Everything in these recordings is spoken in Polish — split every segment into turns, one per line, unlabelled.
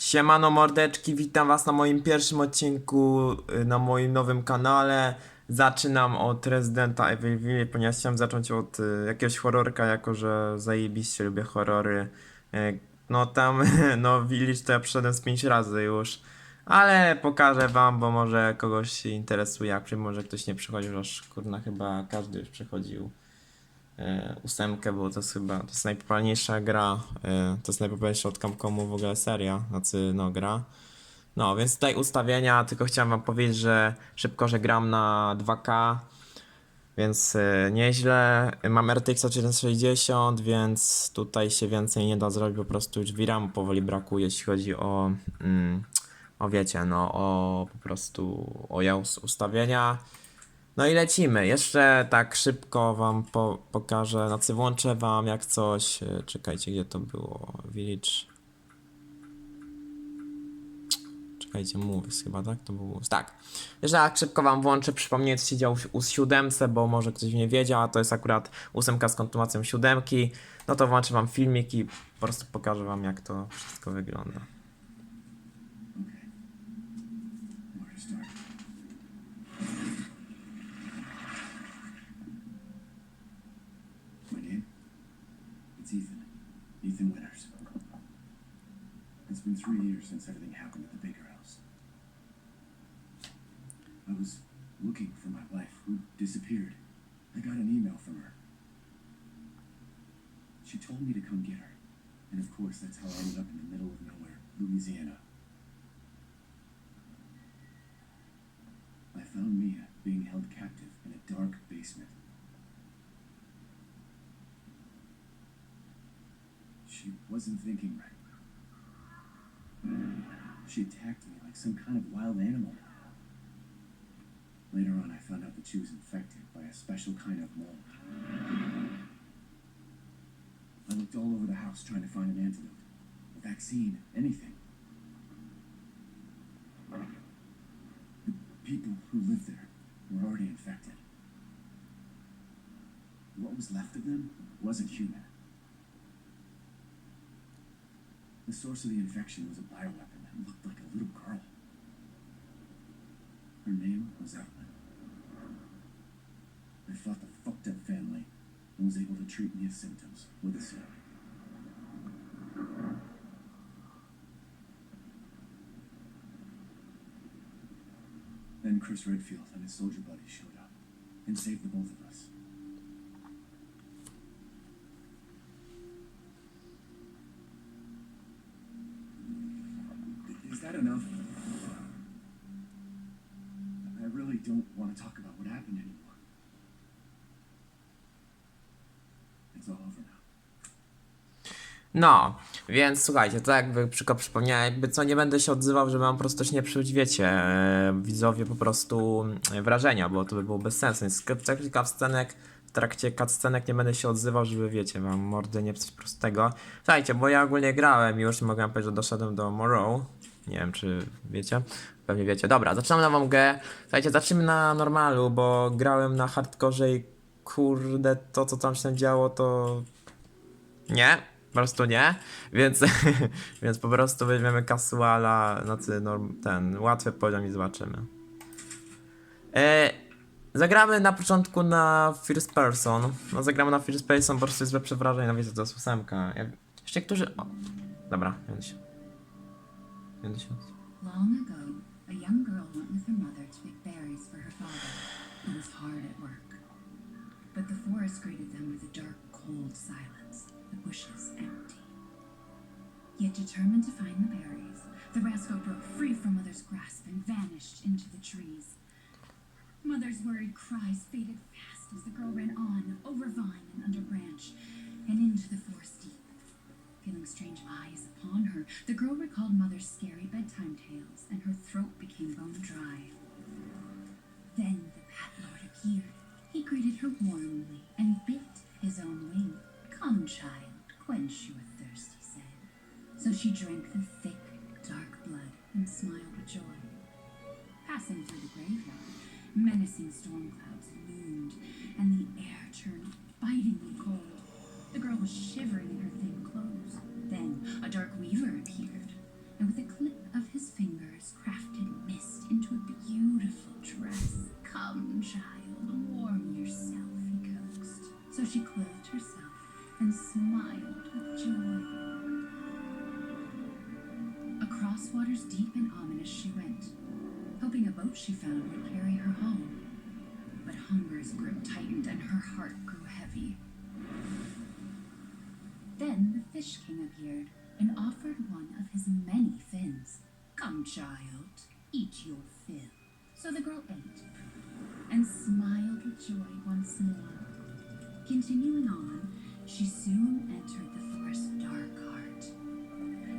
Siemano mordeczki, witam was na moim pierwszym odcinku y, na moim nowym kanale. Zaczynam od Residenta Evilville, ponieważ chciałem zacząć od y, jakiegoś horrorka, jako że zajebiście lubię horrory. Y, No tam, no Village to ja przeszedłem z 5 razy już. Ale pokażę wam, bo może kogoś interesuje, a może ktoś nie przychodził, aż kurna chyba każdy już przechodził e, ósemkę, bo to jest chyba to jest najpopularniejsza gra, e, to jest najpopularniejsza od Capcomu w ogóle seria, znaczy no gra. No, więc tutaj ustawienia, tylko chciałem wam powiedzieć, że szybko, że gram na 2K, więc e, nieźle. Mam RTX 460, więc tutaj się więcej nie da zrobić, po prostu już VRAM powoli brakuje, jeśli chodzi o, mm, o wiecie, no o po prostu o ustawienia. No i lecimy. Jeszcze tak szybko wam po, pokażę, znaczy włączę wam jak coś. e, Czekajcie, gdzie to było? Village. Czekajcie, Moves chyba, tak? To był Moves. Tak. Jeszcze tak szybko wam włączę, przypomnę co się działo u siódemce, bo może ktoś nie wiedział, a to jest akurat ósemka z kontynuacją siódemki. No to włączę wam filmik i po prostu pokażę wam jak to wszystko wygląda.
Ethan Winters. It's been three years since everything happened at the Baker House. I was looking for my wife, who disappeared. I got an email from her. She told me to come get her. And of course, that's how I ended up in the middle of nowhere, Louisiana. I found Mia being held captive in a dark basement. She wasn't thinking right. She attacked me like some kind of wild animal. Later on, I found out that she was infected by a special kind of mold. I looked all over the house trying to find an antidote, a vaccine, anything. The people who lived there were already infected. What was left of them wasn't human. The source of the infection was a bioweapon that looked like a little girl. Her name was Evelyn. I fought the fucked up family and was able to treat Mia's symptoms with a syrup. Then Chris Redfield and his soldier buddies showed up and saved the both of us. Want to talk about what happened anymore. It's all over now.
No, więc słuchajcie, to jakby tylko przypomniałem, jakby co nie będę się odzywał, żeby wam po prostu też nie psuć, wiecie, e, widzowie po prostu e, wrażenia, bo to by było bez sensu. Więc w cutscenek, w trakcie cutscenek nie będę się odzywał, żeby wiecie, wam mordy nie psuć prostego. Słuchajcie, bo ja ogólnie grałem już, mogę wam powiedzieć, że doszedłem do Morrow. Nie wiem, czy wiecie. Pewnie wiecie. Dobra, zaczynamy nową grę. Słuchajcie, zacznijmy na normalu, bo grałem na hardkorze i kurde, to co tam się działo, to nie, po prostu nie, więc, więc po prostu weźmiemy casuala, znaczy norm, ten łatwy poziom i zobaczymy. E, zagramy na początku na first person, no zagramy na first person, po prostu jest lepsze wrażenie, no wiecie, to jest ósemka. Ja, jeszcze którzy, o, dobra, będę
Long ago, a young girl went with her mother to pick berries for her father, who was hard at work. But the forest greeted them with a dark, cold silence, the bushes empty. Yet determined to find the berries, the rascal broke free from Mother's grasp and vanished into the trees. Mother's worried cries faded fast as the girl ran on, over vine and under branch, and into the forest deep. Feeling strange eyes upon her, the girl recalled Mother's scary bedtime tales, and her throat became bone dry. Then the Bat Lord appeared. He greeted her warmly and bit his own wing. Come, child, quench your thirst, he said. So she drank the thick, dark blood and smiled with joy. Passing through the graveyard, menacing storm clouds loomed, and the air turned bitingly cold. The girl was shivering dark weaver appeared, and with a clip of his fingers crafted mist into a beautiful dress. Come, child, warm yourself, he coaxed. So she clothed herself and smiled with joy. Across waters deep and ominous she went, hoping a boat she found would carry her home. But hunger's grip tightened and her heart grew heavy. Then the Fish King appeared, and offered one of his many fins. Come, child, eat your fill. So the girl ate and smiled with joy once more. Continuing on, she soon entered the forest's dark heart.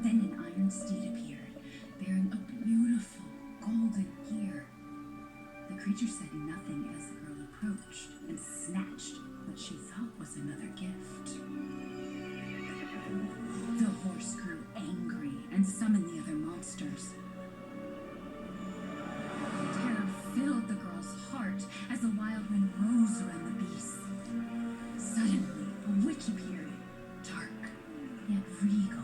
Then an iron steed appeared, bearing a beautiful golden ear. The creature said nothing as the girl approached and snatched what she thought was another gift. Horse grew angry and summoned the other monsters. Terror filled the girl's heart as the wild wind rose around the beast. Suddenly, a witch appeared, dark yet regal.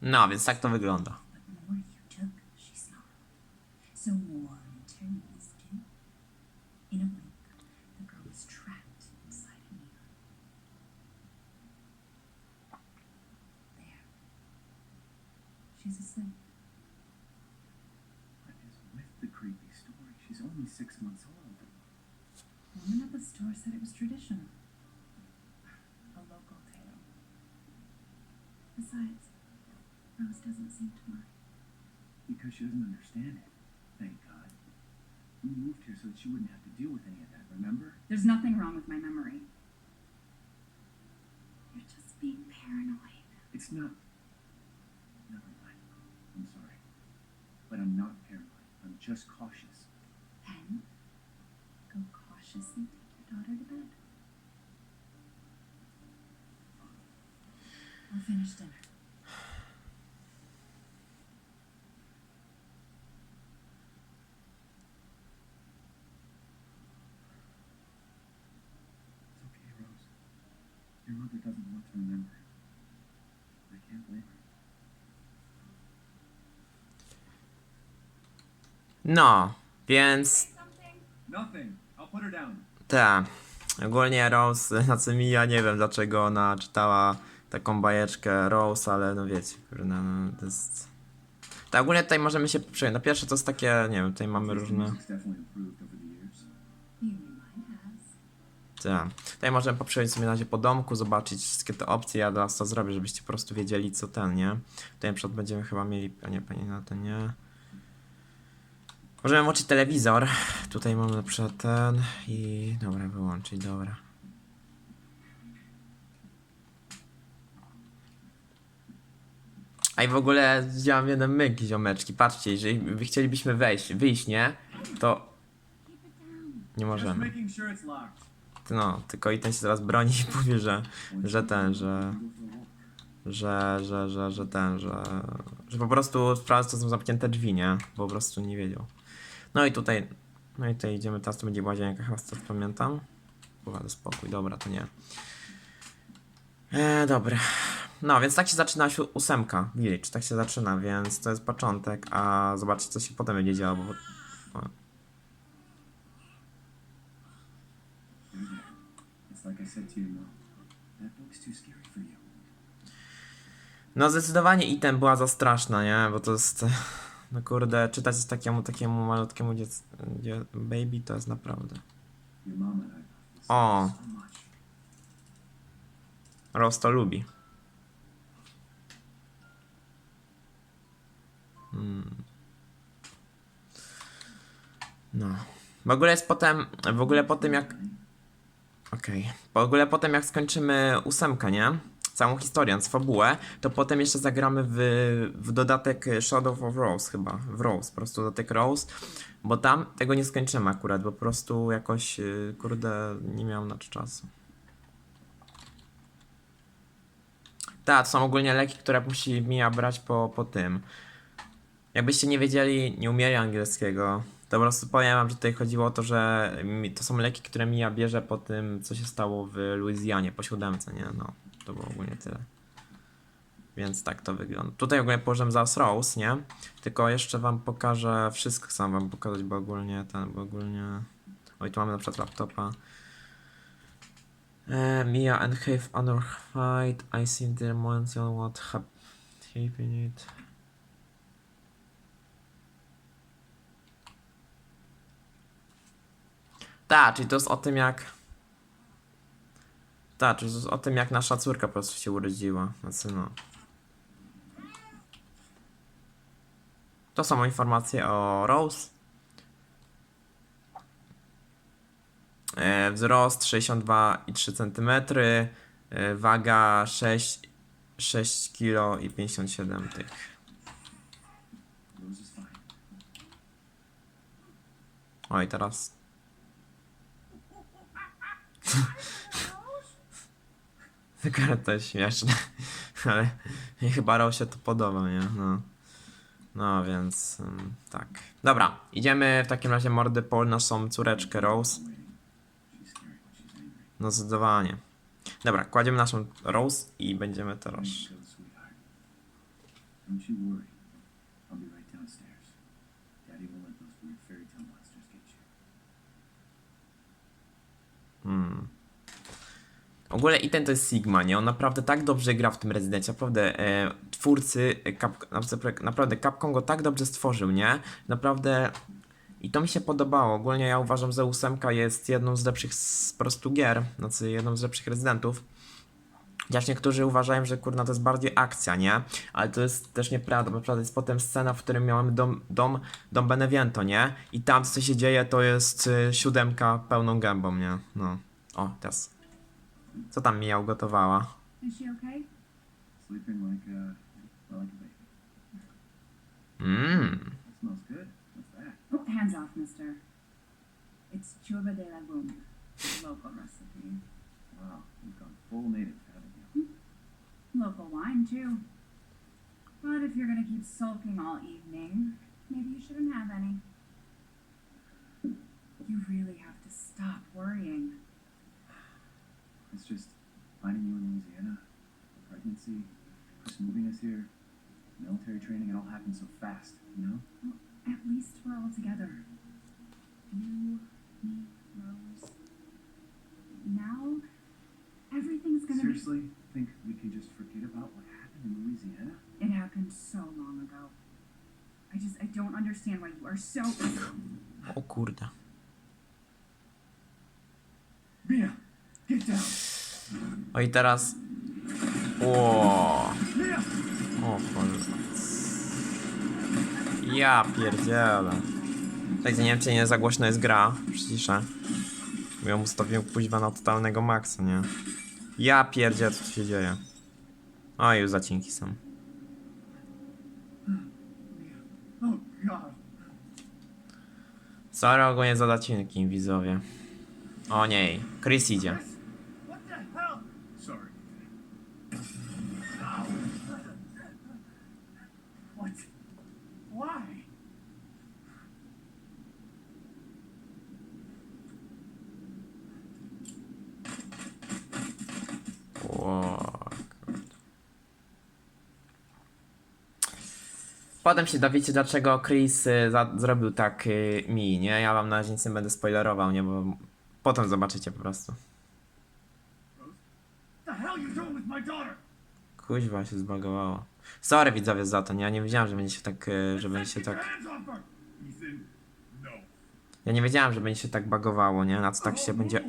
No, więc tak to wygląda.
But more you took, she snarled. So more in turn must do. In a wink, the girl was trapped inside a mirror. There. She's asleep.
What is with the creepy story? She's only six months old.
The woman at the store said it was traditional. A local tale. Besides, Rose doesn't seem to mind.
Because she doesn't understand it. Thank God. We moved here so that she wouldn't have to deal with any of that, remember?
There's nothing wrong with my memory. You're just being paranoid.
It's not. Never mind. I'm sorry. But I'm not paranoid. I'm just cautious.
Then, go cautiously take your daughter to bed. I'll finish dinner.
It's okay, Rose. Your mother doesn't want to remember. I can't blame her.
No, więc te. Ogólnie Rose, znaczy Mia, nie wiem dlaczego ona czytała taką bajeczkę Rose, ale no wiecie, kurde, no to jest... Tak, ogólnie tutaj możemy się przejąć. Na pierwsze to jest takie, nie wiem, tutaj mamy różne... Tak. Tutaj możemy poprzejąć sobie na razie po domku, zobaczyć wszystkie te opcje. Ja teraz to zrobię, żebyście po prostu wiedzieli co ten, nie? Tutaj na przykład będziemy chyba mieli, a nie, panie na ten nie. Możemy włączyć telewizor. Tutaj mamy na przykład ten i dobra, wyłączyć, dobra. A i w ogóle widziałam jeden myk, ziomeczki. Patrzcie, jeżeli chcielibyśmy wejść, wyjść, nie? To nie możemy. No, tylko i ten się zaraz broni i powie, że, że ten, że, że, że, że, że ten, że, że po prostu sprawdza, to są zamknięte drzwi, nie? Po prostu nie wiedział. No i tutaj, no i tutaj idziemy, teraz to będzie łazienka, chyba co pamiętam. Uwaga, spokój, dobra, to nie. E, dobra. No, więc tak się zaczyna ósemka, Village, tak się zaczyna, więc to jest początek, a zobaczcie, co się potem będzie działo, bo...
to.
No zdecydowanie item była za straszna, nie? Bo to jest... No kurde, czytać z takiemu, takiemu malutkiemu dziecku, dzie, baby to jest naprawdę...
Your mom and I love this
O,
so much.
Rose to lubi. Hmm. No. W ogóle jest potem, w ogóle po tym jak... Okej. W ogóle potem jak skończymy ósemkę, nie? Całą historię, fabułę, to potem jeszcze zagramy w, w dodatek Shadow of Rose chyba. W Rose, po prostu dodatek Rose. Bo tam tego nie skończymy akurat, bo po prostu jakoś, y, kurde, nie miałem na to czasu. Tak, to są ogólnie leki, które musi Mia brać po, po tym. Jakbyście nie wiedzieli, nie umieli angielskiego, to po prostu powiem wam, że tutaj chodziło o to, że to są leki, które Mia bierze po tym, co się stało w Luizjanie, po siódemce, nie? No, to było ogólnie tyle. Więc tak to wygląda. Tutaj ogólnie położyłem zaraz Rose, nie? Tylko jeszcze wam pokażę, wszystko chcę wam pokazać, bo ogólnie ten, bo ogólnie... Oj, tu mamy na przykład laptopa. Uh, Mia and have another fight. I think the mention what happened. Tak, czyli to jest o tym jak. Tak, o tym jak nasza córka po prostu się urodziła. Znaczy no. To są informacje o Rose. E, wzrost 62,3 cm, e, waga 6, 6 kg i 57 tych. Oj, teraz. Tylko to jest śmieszne. Ale mi chyba Rose się to podoba, nie? No. No więc ym, tak. Dobra, idziemy w takim razie mordy po naszą córeczkę Rose. No zdecydowanie. Dobra, kładziemy naszą Rose i będziemy teraz. Hmm. Ogóle i ten to jest Sigma, nie? On naprawdę tak dobrze gra w tym rezydencie. Naprawdę e, twórcy, Cap, naprawdę- Capcom go tak dobrze stworzył, nie? Naprawdę. I to mi się podobało. Ogólnie ja uważam, że ósemka jest jedną z lepszych z po prostu gier, znaczy jedną z lepszych rezydentów. Chociaż niektórzy uważają, że kurna to jest bardziej akcja, nie? Ale to jest też nieprawda, bo naprawdę jest potem scena, w którym miałem dom, dom, dom Beneviento, nie? I tam co się dzieje to jest y, siódemka pełną gębą, nie? No. O, teraz. Co tam Mia ugotowała?
Is she okay?
Sleeping like a, well, like a baby.
Mmm.
That smells good. What's that?
Oh, hands off, mister. It's chuba de legume, local recipe.
Wow, you've gone full native, haven't you? Hmm.
Local wine, too. But if you're gonna keep sulking all evening, maybe you shouldn't have any. You really have to stop worrying.
It's just finding you in Louisiana, pregnancy, Chris moving us here, military training, it all happened so fast, you know?
Well, at least we're all together. You, me, Rose. Now, everything's gonna
Seriously, think we can just forget about what happened in Louisiana?
It happened so long ago. I just, I don't understand why you are so.
O oh, kurde.
Mia, get down!
O i teraz. O.
Mia!
O. Ja pierdzielę. Tak, nie wiem czy nie za głośno jest gra. Przyciszę. Bo ją ustawiłem kuźwa na totalnego maksa, nie? Ja pierdzielę co się dzieje. O, już zacinki są. Sorry ogólnie za zacinki, widzowie. O nie, Chris idzie.
What the hell? Sorry. What?
Potem się dowiecie, dlaczego Chris y, za, zrobił tak y, mi, nie? Ja wam na razie nic nie będę spoilerował, nie? Bo potem zobaczycie po prostu. Kuźwa się zbagowało. Sorry widzowie za to, nie? Ja nie wiedziałem, że będzie się tak, y, że będzie się tak...
no.
Ja nie wiedziałem, że będzie się tak bagowało, nie? Na co tak się będzie...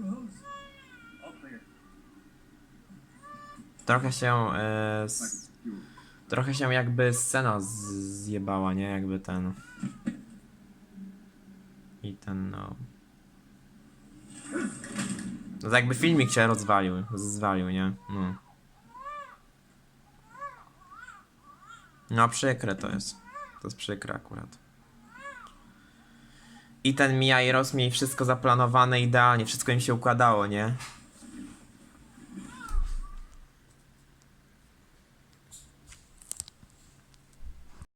Rose. All clear.
Trochę się... y, s... Trochę się jakby scena zjebała, nie? Jakby ten... I ten, no... No jakby filmik się rozwalił, zwalił, nie? No. No przykre to jest. To jest przykre akurat. I ten Mia i Ross mieli wszystko zaplanowane idealnie, wszystko im się układało, nie?